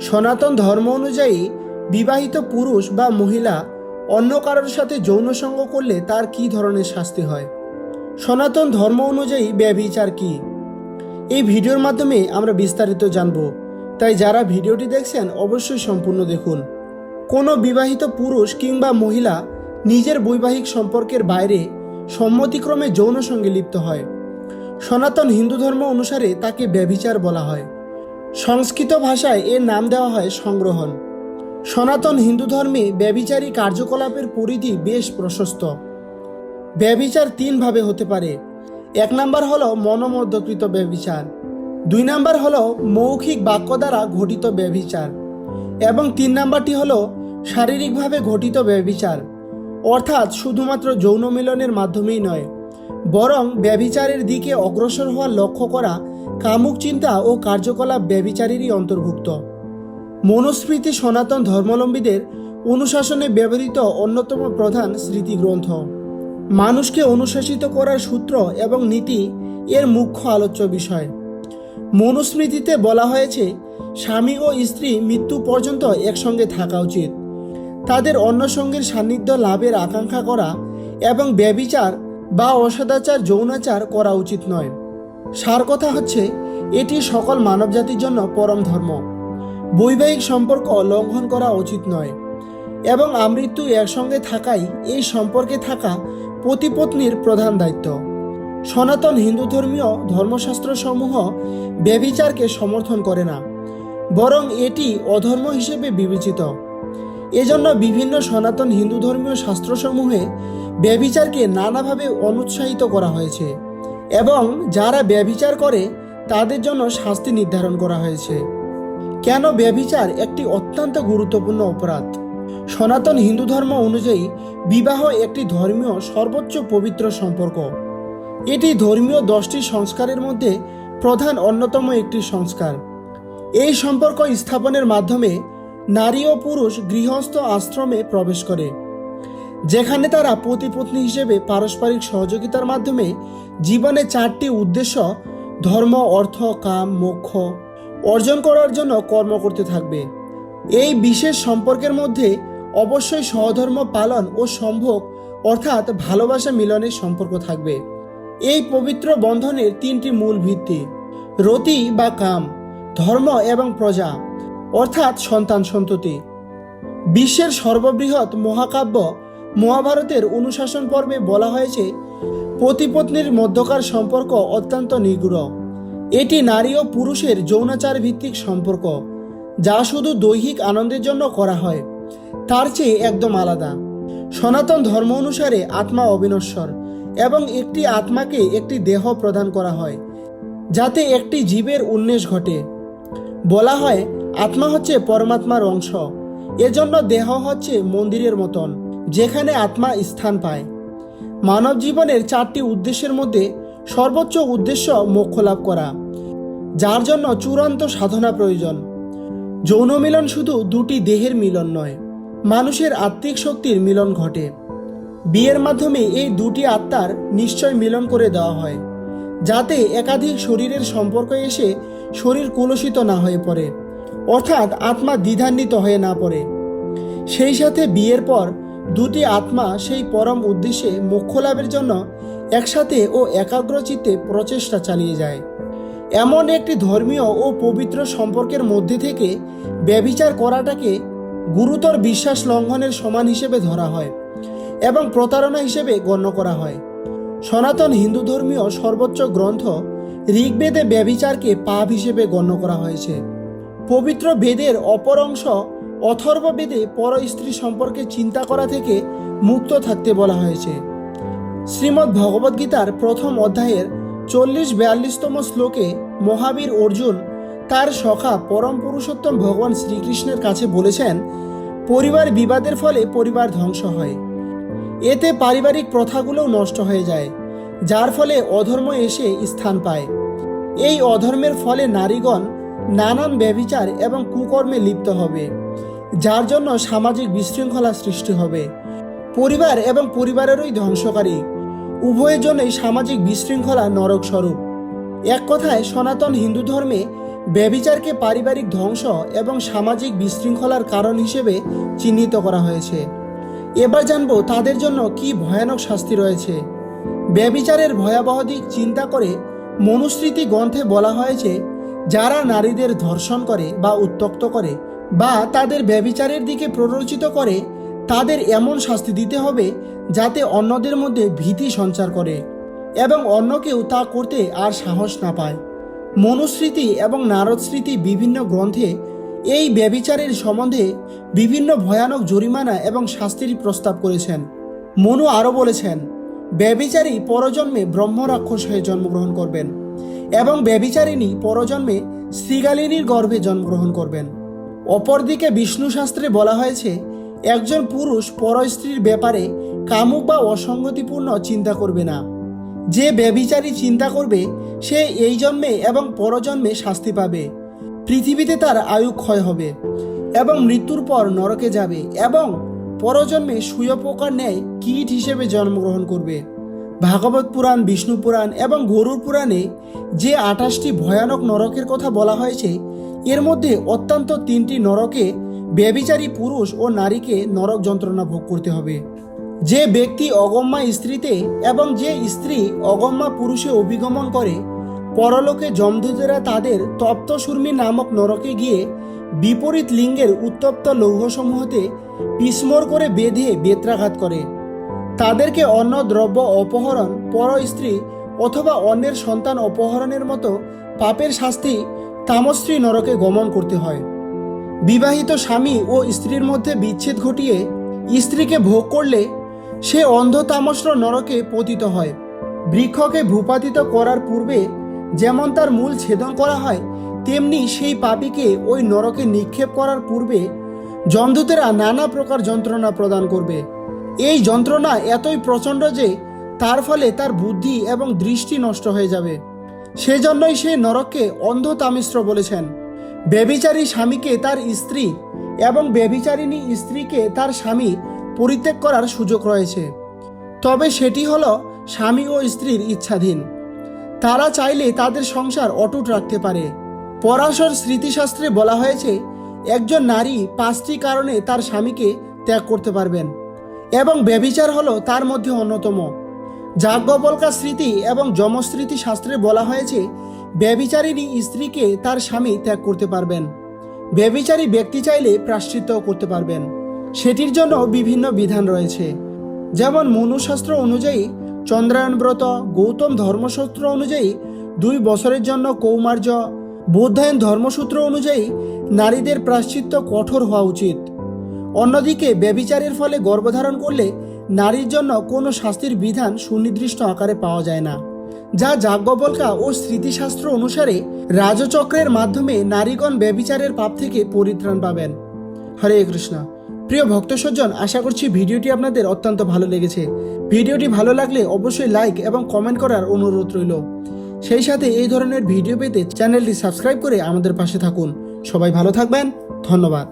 সনাতন ধর্ম অনুযায়ী বিবাহিত পুরুষ বা মহিলা অন্য কারোর সাথে যৌন সঙ্গ করলে তার কী ধরনের শাস্তি হয়? সনাতন ধর্ম অনুযায়ী ব্যবিচার কি? এই ভিডিওর মাধ্যমে আমরা বিস্তারিত জানব। তাই যারা ভিডিওটি দেখছেন, অবশ্যই সম্পূর্ণ দেখুন। কোনো বিবাহিত পুরুষ কিংবা মহিলা নিজের বৈবাহিক সম্পর্কের বাইরে সম্মতিক্রমে যৌন সঙ্গে লিপ্ত হয়। সনাতন হিন্দু ধর্ম অনুসারে তাকে ব্যভিচার বলা হয়। সংস্কৃত ভাষায় এর নাম দেওয়া হয় সংগ্রহণ। সনাতন হিন্দু ধর্মে ব্যভিচারী কার্যকলাপের পরিধি বেশ প্রশস্ত। ব্যভিচার তিনভাবে হতে পারে। এক নাম্বার হলো মনোমধ্যকৃত ব্যবিচার দুই নাম্বার হলো মৌখিক বাক্য দ্বারা ঘটিত ব্যভিচার। এবং তিন নাম্বারটি হলো শারীরিকভাবে ঘটিত ব্যভিচার। অর্থাৎ শুধুমাত্র যৌন মিলনের মাধ্যমেই নয়, বরং ব্যভিচারের দিকে অগ্রসর হওয়ার লক্ষ্য করা কামুক চিন্তা ও কার্যকলাপ ব্যভিচারেরই অন্তর্ভুক্ত। মনুস্মৃতি সনাতন ধর্মাবলম্বীদের অনুশাসনে ব্যবহৃত অন্যতম প্রধান স্মৃতিগ্রন্থ। মানুষকে অনুশাসিত করার সূত্র এবং নীতি এর মুখ্য আলোচ্য বিষয়। মনুস্মৃতিতে বলা হয়েছে, স্বামী ও স্ত্রী মৃত্যু পর্যন্ত একসঙ্গে থাকা উচিত। তাদের অন্য সঙ্গের সান্নিধ্য লাভের আকাঙ্ক্ষা করা এবং ব্যবিচার বা অসদাচার, যৌনাচার করা উচিত নয়। সার কথা হচ্ছে, এটি সকল মানবজাতির জন্য পরম ধর্ম। বৈবাহিক সম্পর্ক লঙ্ঘন করা উচিত নয় এবং আমৃত্যু একসঙ্গে থাকাই এই সম্পর্কে থাকা পতিপত্নীর প্রধান দায়িত্ব। সনাতন হিন্দু ধর্মীয় ধর্মশাস্ত্রসমূহ ব্যভিচারকে সমর্থন করে না, বরং এটি অধর্ম হিসেবে বিবেচিত। এজন্য বিভিন্ন সনাতন হিন্দু ধর্মীয় শাস্ত্রসমূহে ব্যভিচারকে নানাভাবে অনুৎসাহিত করা হয়েছে। এবং যারা ব্যভিচার করে, তাদের জন্য শাস্তি নির্ধারণ করা হয়েছে। কেন ব্যভিচার একটি অত্যন্ত গুরুত্বপূর্ণ অপরাধ? সনাতন হিন্দু ধর্ম অনুযায়ী, বিবাহ একটি ধর্মীয় সর্বোচ্চ পবিত্র সম্পর্ক। এটি ধর্মীয় দশটি সংস্কারের মধ্যে প্রধান অন্যতম একটি সংস্কার। এই সম্পর্ক স্থাপনের মাধ্যমে নারী ও পুরুষ গৃহস্থ আশ্রমে প্রবেশ করে। যেখানে তারা পতিপত্নী হিসেবে পারস্পরিক সহযোগিতার মাধ্যমে জীবনে চারটি উদ্দেশ্য, ধর্ম, অর্থ, কাম, মোক্ষ, অর্জন করার জন্য কর্ম করতে থাকবে। এই বিশেষ সম্পর্কের মধ্যে অবশ্যই সহধর্ম পালন ও সম্ভোগ, অর্থাৎ ভালোবাসা মিলনের সম্পর্ক থাকবে। এই পবিত্র বন্ধনের তিনটি মূল ভিত্তি, রতি বা কাম, ধর্ম এবং প্রজা, অর্থাৎ সন্তান সন্ততি। বিশ্বের সর্ববৃহৎ মহাকাব্য মহাভারতের অনুশাসন পর্বে বলা হয়েছে, পতিপত্নীর মধ্যকার সম্পর্ক অত্যন্ত নিগুড়। এটি নারী ও পুরুষের যৌনাচার ভিত্তিক সম্পর্ক, যা শুধু দৈহিক আনন্দের জন্য করা হয়, তার চেয়ে একদম আলাদা। সনাতন ধর্ম অনুসারে আত্মা অবিনশ্বর এবং একটি আত্মাকে একটি দেহ প্রদান করা হয়, যাতে একটি জীবের উন্মেষ ঘটে। বলা হয়, আত্মা হচ্ছে পরমাত্মার অংশ, এজন্য দেহ হচ্ছে মন্দিরের মতন। যেখানে আত্মা স্থান পায়। মানব জীবনের চারটি উদ্দেশ্যের মধ্যে সর্বোচ্চ উদ্দেশ্য মোক্ষ লাভ করা, যার জন্য চূড়ান্ত সাধনা প্রয়োজন। যৌন মিলন শুধু দুটি দেহের মিলন নয়, মানুষের আত্মিক শক্তির মিলন ঘটে। বিয়ের মাধ্যমে এই দুটি আত্মার নিশ্চয় মিলন করে দেওয়া হয়, যাতে একাধিক শরীরের সম্পর্ক এসে শরীর কলুষিত না হয়ে পড়ে, অর্থাৎ আত্মা দ্বিধান্বিত হয়ে না পড়ে। সেই সাথে বিয়ের পর দুটি আত্মা সেই পরম উদ্দেশ্যে মোক্ষ লাভের জন্য একসাথে ও একাগ্রচিত্তে প্রচেষ্টা চালিয়ে যায়। এমন একটি ধর্মীয় ও পবিত্র সম্পর্কের মধ্যে থেকে ব্যভিচার করাটাকে গুরুতর বিশ্বাস লঙ্ঘনের সমান হিসেবে ধরা হয় এবং প্রতারণা হিসেবে গণ্য করা হয়। সনাতন হিন্দু ধর্মীয় সর্বোচ্চ গ্রন্থ ঋগ্বেদে ব্যভিচারকে পাপ হিসেবে গণ্য করা হয়েছে। পবিত্র বেদের অপর অংশ অথর্ব বেদে পর স্ত্রী সম্পর্কে চিন্তা করা থেকে মুক্ত থাকতে বলা হয়েছে। শ্রীমদ্ ভগবদ্গীতার প্রথম অধ্যায়ের চল্লিশ বিয়াল্লিশতম শ্লোকে মহাবীর অর্জুন তার সখা পরম পুরুষোত্তম ভগবান শ্রীকৃষ্ণের কাছে বলেছেন, পরিবার বিবাদের ফলে পরিবার ধ্বংস হয়। এতে পারিবারিক প্রথাগুলোও নষ্ট হয়ে যায়, যার ফলে অধর্ম এসে স্থান পায়। এই অধর্মের ফলে নারীগণ নানান ব্যভিচার এবং কুকর্মে লিপ্ত হবে। যার জন্য সামাজিক বিশৃঙ্খলা সৃষ্টি হবে। পরিবার এবং পরিবারেরই ধ্বংসকারী। উভয়ের জন্যই সামাজিক বিশৃঙ্খলা নরক স্বরূপ। এক কথায়, সনাতন হিন্দু ধর্মে ব্যবিচারকে পারিবারিক ধ্বংস এবং সামাজিক বিশৃঙ্খলার কারণ হিসেবে চিহ্নিত করা হয়েছে। এবার জানব তাদের জন্য কি ভয়ানক শাস্তি রয়েছে। ব্যবিচারের ভয়াবহ দিক চিন্তা করে মনুস্মৃতি গ্রন্থে বলা হয়েছে, যারা নারীদের ধর্ষণ করে বা উত্তক্ত করে বা তাদের ব্যবিচারের দিকে প্ররোচিত করে, তাদের এমন শাস্তি দিতে হবে যাতে অন্যদের মধ্যে ভীতি সঞ্চার করে এবং অন্য কেউ তা করতে আর সাহস না পায়। মনুস্মৃতি এবং নারদ স্মৃতি বিভিন্ন গ্রন্থে এই ব্যবিচারের সম্বন্ধে বিভিন্ন ভয়ানক জরিমানা এবং শাস্তির প্রস্তাব করেছেন। মনু আরও বলেছেন, ব্যবিচারী পরজন্মে ব্রহ্ম রাক্ষস হয়ে জন্মগ্রহণ করবেন এবং ব্যবিচারিণী পরজন্মে শ্রীগালিনীর গর্ভে জন্মগ্রহণ করবেন। অপরদিকে বিষ্ণু শাস্ত্রে বলা হয়েছে, একজন পুরুষ পর স্ত্রীর ব্যাপারে কামুক বা অসঙ্গতিপূর্ণ চিন্তা করবে না। যে ব্যবিচারী চিন্তা করবে, সে এই জন্মে এবং পরজন্মে শাস্তি পাবে। পৃথিবীতে তার আয়ু ক্ষয় হবে এবং মৃত্যুর পর নরকে যাবে এবং পরজন্মে সুয়পোকার ন্যায় কীট হিসেবে জন্মগ্রহণ করবে। ভাগবত পুরাণ, বিষ্ণু পুরাণ এবং গরুর পুরাণে যে আঠাশটি ভয়ানক নরকের কথা বলা হয়েছে এর মধ্যে অত্যন্ত তিনটি নরকে ব্যবিচারী পুরুষ ও নারীকে নরক যন্ত্রণা ভোগ করতে হবে। যে ব্যক্তি অগম্যা স্ত্রীতে এবং যে স্ত্রী অগম্যা পুরুষে অভিগমন করে, পরলোকে যমদূতেরা তাদের তপ্ত সুর্মি নামক নরকে গিয়ে বিপরীত লিঙ্গের উত্তপ্ত লৌহসমূহতে পিসমর করে বেঁধে বেত্রাঘাত করে। তাদেরকে অন্য দ্রব্য, অপহরণ, পর স্ত্রী অথবা অন্যের সন্তান অপহরণের মতো পাপের শাস্তি তামস্ত্রী নরকে গমন করতে হয়। বিবাহিত স্বামী ও স্ত্রীর মধ্যে বিচ্ছেদ ঘটিয়ে স্ত্রীকে ভোগ করলে সে অন্ধ তামস্র নরকে পতিত হয়। বৃক্ষকে ভূপাতিত করার পূর্বে যেমন তার মূল ছেদন করা হয়, তেমনি সেই পাপীকে ওই নরকে নিক্ষেপ করার পূর্বে জন্ধুতেরা নানা প্রকার যন্ত্রণা প্রদান করবে। এই যন্ত্রণা এতই প্রচণ্ড যে তার ফলে তার বুদ্ধি এবং দৃষ্টি নষ্ট হয়ে যাবে। সেজন্যই সে নরককে অন্ধ তামিশ্র বলেছেন। ব্যভিচারী স্বামীকে তার স্ত্রী এবং ব্যভিচারিণী স্ত্রীকে তার স্বামী পরিত্যাগ করার সুযোগ রয়েছে। তবে সেটি হল স্বামী ও স্ত্রীর ইচ্ছাধীন। তারা চাইলে তাদের সংসার অটুট রাখতে পারে। পরাশর স্মৃতিশাস্ত্রে বলা হয়েছে, একজন নারী পাঁচটি কারণে তার স্বামীকে ত্যাগ করতে পারবেন এবং ব্যভিচার হলো তার মধ্যে অন্যতম। যাজ্ঞবল্কা স্মৃতি এবং যমস্মৃতি শাস্ত্রে বলা হয়েছে, ব্যভিচারিণী স্ত্রীকে তার স্বামী ত্যাগ করতে পারবেন। ব্যভিচারী ব্যক্তি চাইলে প্রাশ্চিত্য করতে পারবেন। সেটির জন্য বিভিন্ন বিধান রয়েছে। যেমন মনুশাস্ত্র অনুযায়ী চন্দ্রায়ণ ব্রত, গৌতম ধর্মসূত্র অনুযায়ী দুই বছরের জন্য কৌমার্য, বৌদ্ধায়ন ধর্মসূত্র অনুযায়ী নারীদের প্রাশ্চিত্য কঠোর হওয়া উচিত। অন্যদিকে ব্যবিচারের ফলে গর্ভধারণ করলে নারীর জন্য কোনো শাস্তির বিধান সুনির্দিষ্ট আকারে পাওয়া যায় না, যা যাজ্ঞবল্কা ও স্মৃতিশাস্ত্র অনুসারে রাজচক্রের মাধ্যমে নারীগণ ব্যবিচারের পাপ থেকে পরিত্রাণ পাবেন। হরে কৃষ্ণ। প্রিয় ভক্ত সজ্জন আশা করছি ভিডিওটি আপনাদের অত্যন্ত ভালো লেগেছে। ভিডিওটি ভালো লাগলে অবশ্যই লাইক এবং কমেন্ট করার অনুরোধ রইল। সেই সাথে এই ধরনের ভিডিও পেতে চ্যানেলটি সাবস্ক্রাইব করে আমাদের পাশে থাকুন। সবাই ভালো থাকবেন। ধন্যবাদ।